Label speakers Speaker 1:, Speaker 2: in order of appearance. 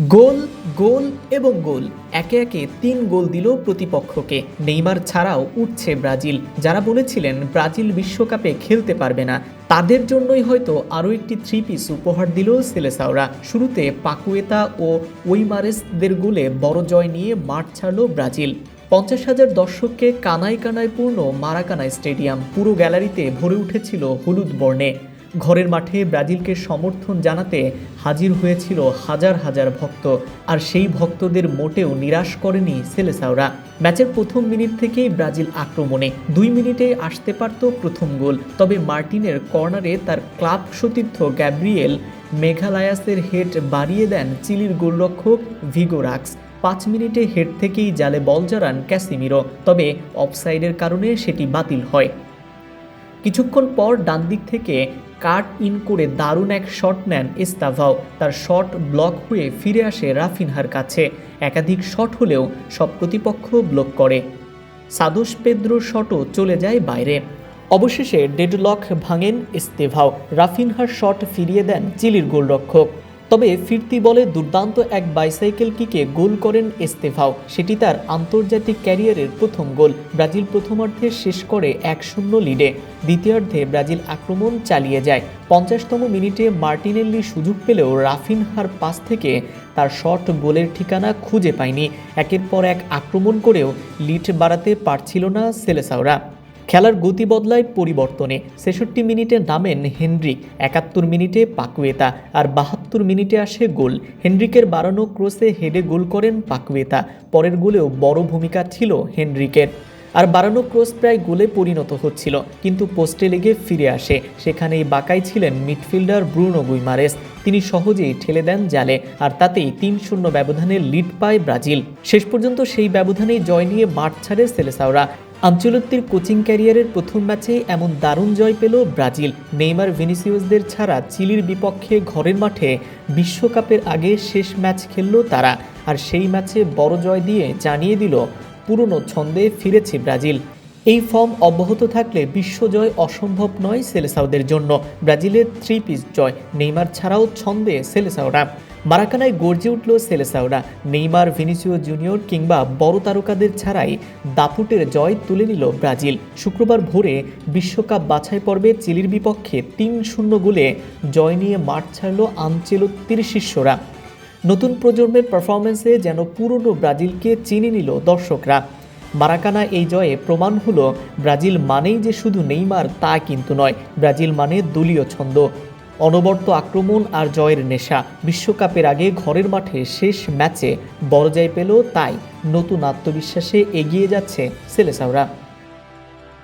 Speaker 1: গোল গোল এবং গোল। একে একে তিন গোল দিল প্রতিপক্ষকে। নেইমার ছাড়াও উঠছে ব্রাজিল। যারা বলেছিলেন ব্রাজিল বিশ্বকাপে খেলতে পারবে না, তাদের জন্যই হয়তো আরও একটি থ্রি পিস উপহার দিল সেলেসাওরা। শুরুতে পাকুয়েতা ও ওইমারেসদের গোলে বড় জয় নিয়ে মাঠ ছাড়ল ব্রাজিল। পঞ্চাশ হাজার দর্শককে কানায় কানায় পূর্ণ মারাকানা স্টেডিয়াম। পুরো গ্যালারিতে ভরে উঠেছিল হলুদ বর্ণে। ঘরের মাঠে ব্রাজিলকে সমর্থন জানাতে হাজির হয়েছিল হাজার হাজার ভক্ত, আর সেই ভক্তদের মোটেও নিরাশ করেনি সেলেসাওরা। ম্যাচের প্রথম মিনিট থেকেই ব্রাজিল আক্রমণে, দুই মিনিটে আসতে পারত প্রথম গোল, তবে মার্টিনের কর্নারে তার ক্লাব সতীর্থ গ্যাব্রিয়েল মেঘালায়াসের হেড বাড়িয়ে দেন চিলির গোলরক্ষক ভিগোরাক্স পাঁচ মিনিটে হেড থেকেই জালে বল জড়ান ক্যাসিমিরো, তবে অফসাইডের কারণে সেটি বাতিল হয়। কিছুক্ষণ পর ডান দিক থেকে কাট ইন করে দারুণ এক শট নেন ইস্তাভাও তার শট ব্লক হয়ে ফিরে আসে রাফিনহার কাছে। একাধিক শট হলেও সব প্রতিপক্ষ ব্লক করে। সাদোস পেদ্রোর শটও চলে যায় বাইরে। অবশেষে ডেডলক ভাঙেন ইস্তেভাও রাফিনহার শট ফিরিয়ে দেন চিলির গোলরক্ষক। তবে ফিরতি বলে দুর্দান্ত এক বাইসাইকেল কিকে গোল করেন এস্তেফাও। সেটি তার আন্তর্জাতিক ক্যারিয়ারের প্রথম গোল। ব্রাজিল প্রথমার্ধে শেষ করে এক শূন্য লিডে। দ্বিতীয়ার্ধে ব্রাজিল আক্রমণ চালিয়ে যায়। পঞ্চাশতম মিনিটে মার্টিনেল্লি সুযোগ পেলেও রাফিনহার পাস থেকে তার শট গোলের ঠিকানা খুঁজে পায়নি। একের পর এক আক্রমণ করেও লিড বাড়াতে পারছিল না সেলেসাওরা। খেলার গতি বদলায় পরিবর্তনে। ছেষট্টি মিনিটে নামেন হেনরিক, একাত্তর মিনিটে পাকুয়েতা আর বাহাত্তর মিনিটে আসে গোল। হেনরিকের বাড়ানো ক্রসে হেডে গোল করেন পাকুয়েতা। পরের গোলেও বড় ভূমিকা ছিল হেনরিকের। আর বাড়ানো ক্রস প্রায় গোলে পরিণত হচ্ছিল, কিন্তু পোস্টে লেগে ফিরে আসে। সেখানেই বাকাই ছিলেন মিডফিল্ডার ব্রুনো গুইমারেস। তিনি সহজেই ঠেলে দেন জালে, আর তাতেই তিন শূন্য ব্যবধানে লিড পায় ব্রাজিল। শেষ পর্যন্ত সেই ব্যবধানেই জয় নিয়ে মাঠ ছাড়ে সেলেসাওরা। আঞ্চলত্তির কোচিং ক্যারিয়ারের প্রথম ম্যাচেই এমন দারুণ জয় পেল ব্রাজিল। নেইমার ভিনিসিয়াসদের ছাড়া চিলির বিপক্ষে ঘরের মাঠে বিশ্বকাপের আগে শেষ ম্যাচ খেলল তারা, আর সেই ম্যাচে বড় জয় দিয়ে জানিয়ে দিল, পুরনো ছন্দে ফিরেছে ব্রাজিল। এই ফর্ম অব্যাহত থাকলে বিশ্বজয় অসম্ভব নয় সেলেসাওদের জন্য। ব্রাজিলের থ্রি পিস জয়, নেইমার ছাড়াও ছন্দে সেলেসাওরা। মারাকানায় গর্জে উঠল সেলেসাওরা। নেইমার, ভিনিসিও জুনিয়র কিংবা বড় তারকাদের ছাড়াই দাপুটের জয় তুলে নিল ব্রাজিল। শুক্রবার ভোরে বিশ্বকাপ বাছাই পর্বে চিলির বিপক্ষে তিন শূন্য গোলে জয় নিয়ে মাঠ ছাড়ল আঞ্চেলত্তির শিষ্যরা। নতুন প্রজন্মের পারফরমেন্সে যেন পুরনো ব্রাজিলকে চিনে নিল দর্শকরা। মারাকানা এই জয়ে প্রমাণ হলো, ব্রাজিল মানেই যে শুধু নেইমার তা কিন্তু নয়, ব্রাজিল মানে দলীয় ছন্দ। অনবর্ত আক্রমণ আর জয়ের নেশা। বিশ্বকাপের আগে ঘরের মাঠে শেষ ম্যাচে বড় পেল, তাই নতুন আত্মবিশ্বাসে এগিয়ে যাচ্ছে সেলেসাওরা।